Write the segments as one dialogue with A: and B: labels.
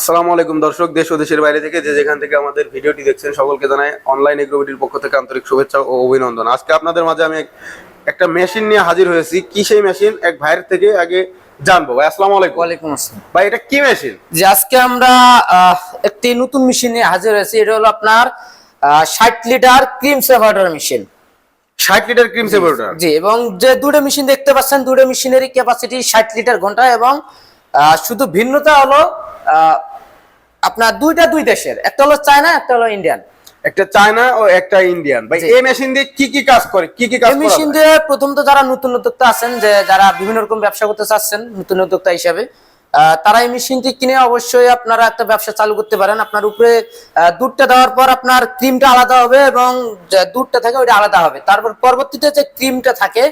A: আসসালামু আলাইকুম দর্শক দেশ ও দেশের বাইরে থেকে যে যেখান থেকে আমাদের ভিডিওটি দেখছেন সকলকে জানাই অনলাইন এগ্রোবিটির পক্ষ থেকে আন্তরিক শুভেচ্ছা ও অভিনন্দন। আজকে আপনাদের মাঝে আমি একটা মেশিন নিয়ে হাজির হয়েছি। কি সেই মেশিন? এক ভাইয়ের থেকে আগে জানব। ভাই আসসালামু আলাইকুম।
B: ওয়ালাইকুম আসসালাম।
A: ভাই এটা কি মেশিন?
B: যে আজকে আমরা একটি নতুন মেশিন নিয়ে হাজির হয়েছি। এটা হলো আপনার ষাট লিটার ক্রিম সেভার্টার মেশিন।
A: ষাট লিটার ক্রিম সেভারটার
B: জি এবং যে দুটো মেশিন দেখতে পাচ্ছেন দুটো মেশিনেরই ক্যাপাসিটি ষাট লিটার ঘণ্টা এবং শুধু ভিন্নতা হলো আপনার দুইটা দুই দেশের। একটা হলো চায়না একটা হলো ইন্ডিয়ান।
A: একটা চায়না ও একটা ইন্ডিয়ান। ভাই এই মেশিন দিয়ে কি কি কাজ করে? কি কি কাজ
B: এই মেশিন দিয়ে প্রথম তো যারা নতুন উদ্যোক্তা আছেন যে যারা বিভিন্ন রকম ব্যবসা করতে চাচ্ছেন নতুন উদ্যোক্তা হিসাবে তারা এই মেশিনটি কিনে অবশ্যই আপনারা একটা ব্যবসা চালু করতে পারেন। আপনার উপরে দুধটা দেওয়ার পর আপনার ক্রিমটা আলাদা হবে এবং দুধটা থাকে ওইটা আলাদা হবে। তারপর পরবর্তীতে যে ক্রিমটা থাকে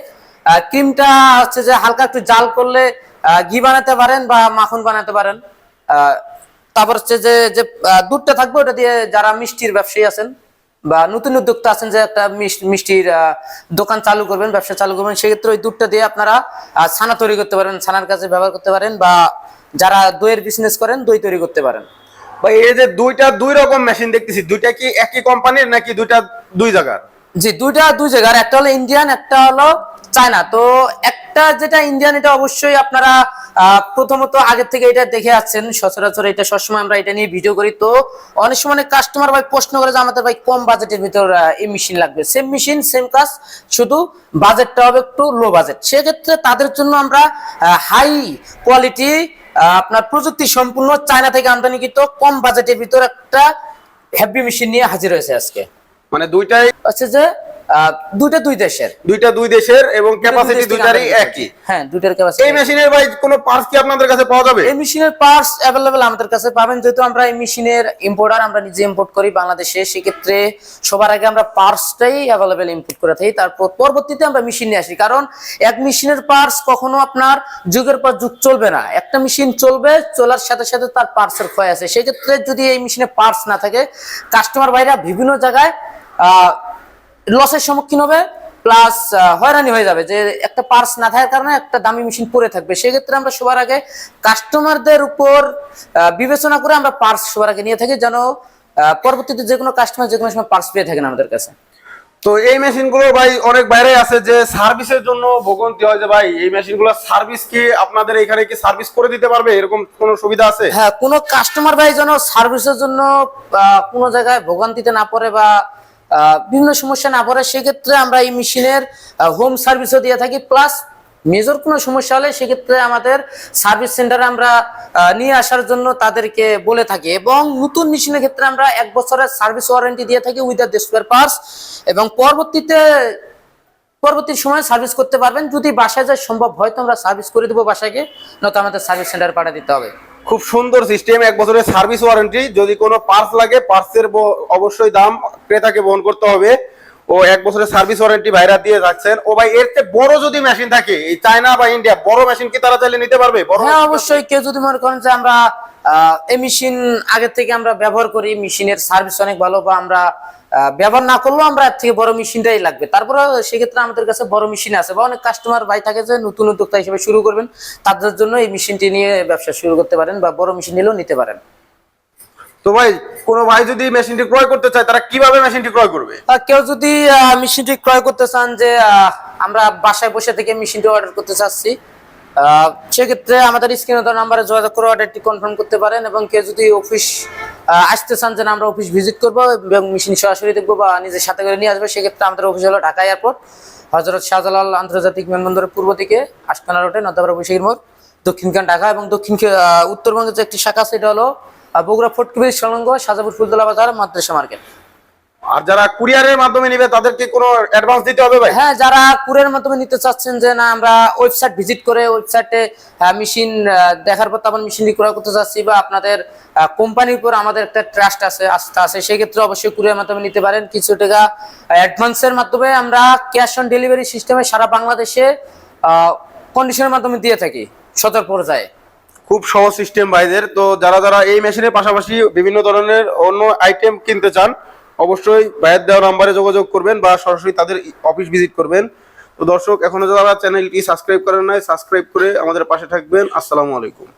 B: ক্রিমটা হচ্ছে যে হালকা একটু জাল করলে ঘি বানাতে পারেন বা মাখন বানাতে পারেন। আহ, তারপর হচ্ছে যে যে দুধটা থাকবে, ওটা দিয়ে যারা মিষ্টির ব্যবসায়ী আছেন বা নতুন উদ্যোক্তা আছেন যে একটা মিষ্টির দোকান চালু করবেন, ব্যবসা চালু করবেন, সেক্ষেত্রে ওই দুধটা দিয়ে আপনারা ছানা তৈরি করতে পারেন, ছানার কাছে ব্যবহার করতে পারেন বা যারা দইয়ের বিজনেস করেন, দই তৈরি করতে পারেন।
A: ভাই, এই যে দুইটা দুই রকম মেশিন দেখতেছি, দুইটা কি একই কোম্পানির নাকি দুইটা দুই জায়গার?
B: জি, দুইটা, দুই জায়গার একটা হলো ইন্ডিয়ান একটা হলো চায়না তো একটা যেটা ইন্ডিয়ান এটা অবশ্যই আপনারা প্রথমত আগের থেকে এটা দেখে আছেন সচরাচর এটা সবসময় আমরা এটা নিয়ে ভিডিও করি। তো অনেক সময় কাস্টমার ভাই প্রশ্ন করে যে, আমাদের ভাই কম বাজেটের ভিতর এই মেশিন লাগবে? সেম মেশিন সেম কাজ, শুধু বাজেটটা হবে একটু লো বাজেট সেক্ষেত্রে তাদের জন্য আমরা হাই কোয়ালিটি আপনার প্রযুক্তি সম্পূর্ণ চায়না থেকে আমদানিকৃত কম বাজেটের ভিতর একটা হ্যাভি মেশিন নিয়ে হাজির হয়েছে আজকে।
A: মানে দুইটাই
B: হচ্ছে যে দুইটা দুই দেশের।
A: দুইটা দুই দেশের এবং ক্যাপাসিটি দুইটারই একই।
B: হ্যাঁ দুইটার ক্যাপাসিটি
A: এই মেশিনের ভাই কোনো পার্টস কি আপনাদের কাছে পাওয়া যাবে?
B: এই মেশিনের পার্টস অ্যাভেলেবেল আমাদের কাছে পাবেন। যেহেতু আমরা এই মেশিনের ইম্পোর্টার আমরা নিজে ইম্পোর্ট করি বাংলাদেশে সেক্ষেত্রে সবার আগে আমরা পার্টসটাই অ্যাভেলেবেল ইম্পোর্ট করে থাকি। তারপর পরবর্তীতে আমরা মেশিন নিয়ে আসি। কারণ এক মেশিনের পার্টস কখনো আপনার যুগের পর যুগ চলবে না। একটা মেশিন চলবে চলার সাথে সাথে তার পার্টসের ক্ষয় আছে। সেক্ষেত্রে যদি এই মেশিনে পার্টস না থাকে কাস্টমার ভাইরা বিভিন্ন জায়গায় লসের সম্মুখীন হবে প্লাস হয়রানি হয়ে যাবে যে একটা পার্স না থাকার কারণে একটা দামি মেশিন পরে থাকবে। সেক্ষেত্রে আমরা সবার আগে কাস্টমারদের উপর বিবেচনা করে আমরা পার্স সবার আগে নিয়ে থাকি যেন পরবর্তীতে যে কোনো কাস্টমার যে কোনো সময় পার্স পেয়ে থাকেন আমাদের কাছে।
A: তো এই মেশিনগুলো ভাই অনেক বাইরে আছে যে সার্ভিসের জন্য ভোগান্তি হয় যে ভাই এই মেশিনগুলো সার্ভিস কি আপনাদের এখানে কি সার্ভিস করে দিতে পারবে? এরকম কোনো সুবিধা আছে?
B: হ্যাঁ কোনো কাস্টমার ভাই যেন সার্ভিসের জন্য কোনো জায়গায় ভোগান্তিতে না পড়ে বা বিভিন্ন সমস্যা না পড়ে সেক্ষেত্রে আমরা এই মেশিনের হোম সার্ভিসও দিয়ে থাকি। প্লাস মেজর কোনো সমস্যা হলে সেক্ষেত্রে আমাদের সার্ভিস সেন্টারে আমরা নিয়ে আসার জন্য তাদেরকে বলে থাকি। এবং নতুন মেশিনের ক্ষেত্রে আমরা এক বছরের সার্ভিস ওয়ারেন্টি দিয়ে থাকি উইদাউট স্পেয়ার পার্টস এবং পরবর্তীতে, পরবর্তী সময় সার্ভিস করতে পারবেন। যদি বাসায় যায় সম্ভব হয়, তো আমরা সার্ভিস করে দেবো বাসাকে, নয়তো আমাদের সার্ভিস সেন্টার পাঠিয়ে দিতে হবে।
A: খুব সুন্দর সিস্টেম এক বছরের সার্ভিস ওয়ারেন্টি যদি কোনো পার্স লাগে পার্সের অবশ্যই দাম ক্রেতাকে বহন করতে হবে। ও এক বছরের সার্ভিস ওয়ারেন্টি ভাইরা দিয়ে রাখছেন ও ভাই এর চেয়ে বড় যদি মেশিন থাকে এই চায়না বা ইন্ডিয়া বড় মেশিন কি তারা চাইলে নিতে পারবে? বড়
B: হ্যাঁ অবশ্যই। কেউ যদি মনে করেন যে আমরা এই মেশিন আগে থেকে আমরা ব্যবহার করি মেশিনের সার্ভিস অনেক ভালো বা আমরা ব্যবহার না করলেও আমরা এর থেকে বড় মেশিনটাই লাগবে। তারপরে সেক্ষেত্রে আমাদের কাছে বড় মেশিন আছে বা অনেক কাস্টমার ভাই থাকে যে নতুন উদ্যোক্তা হিসেবে শুরু করবেন তাদের জন্য এই মেশিনটি নিয়ে ব্যবসা শুরু করতে পারেন বা বড় মেশিন নিলেও নিতে পারেন।
A: তো ভাই কোনো ভাই যদি মেশিনটি ক্রয় করতে চায় তারা কীভাবে মেশিনটি ক্রয় করবে?
B: আর কেউ যদি আহ, মেশিনটি ক্রয় করতে চান যে আহ, আমরা বাসায় বসে থেকে মেশিনটি অর্ডার করতে চাচ্ছি সেক্ষেত্রে আমাদের স্ক্রিনে দেওয়া নাম্বারে যোগাযোগ করে অর্ডারটি কনফার্ম করতে পারেন এবং কেউ যদি অফিস আসতে চান যে না, আমরা অফিস ভিজিট করব এবং মেশিন সরাসরি দেখব বা নিজের সাথে করে নিয়ে আসবে সেক্ষেত্রে আমাদের অফিস হলো ঢাকা এয়ারপোর্ট হজরত শাহজালাল আন্তর্জাতিক বিমানবন্দরের পূর্ব দিকে আশকানা রোডে নদাবরা বৈশাখীর মোড় দক্ষিণখান ঢাকা এবং দক্ষিণ উত্তরবঙ্গের যে একটি শাখা সেটা হলো বগুড়া ফোর্ট সংলগ্ন সাজাপুর ফুলতলা বাজার মাদ্রাসা মার্কেট।
A: আর যারা কুরিয়ারের মাধ্যমে নিবে তাদেরকে কোনো অ্যাডভান্স দিতে হবে ভাই?
B: হ্যাঁ যারা কুরের মাধ্যমে নিতে চাচ্ছেন যে না আমরা ওয়েবসাইট ভিজিট করে ওয়েবসাইটে মেশিন দেখার পর তারপর মেশিন ক্রয় করতে চাচ্ছি বা আপনাদের কোম্পানির উপর আমাদের একটা ট্রাস্ট আছে আস্থা আছে সেই ক্ষেত্রে অবশ্যই কুরিয়ার মাধ্যমে নিতে পারেন। কিছু টাকা অ্যাডভান্সের মাধ্যমে আমরা ক্যাশ অন ডেলিভারি সিস্টেমে সারা বাংলাদেশে কন্ডিশনের মাধ্যমে দিয়ে থাকি সতর্ক পর্যায়ে।
A: খুব সহজ সিস্টেম ভাইদের। তো যারা যারা এই মেশিনের পাশাপাশি বিভিন্ন ধরনের অন্য আইটেম কিনতে চান অবশ্যই ভাইয়ের দেওয়া নাম্বারে যোগাযোগ করবেন বা সরাসরি তাদের অফিস ভিজিট করবেন। তো দর্শক, এখনও যারা চ্যানেলটি সাবস্ক্রাইব করেন নাই, সাবস্ক্রাইব করে আমাদের পাশে থাকবেন। আসসালামু আলাইকুম।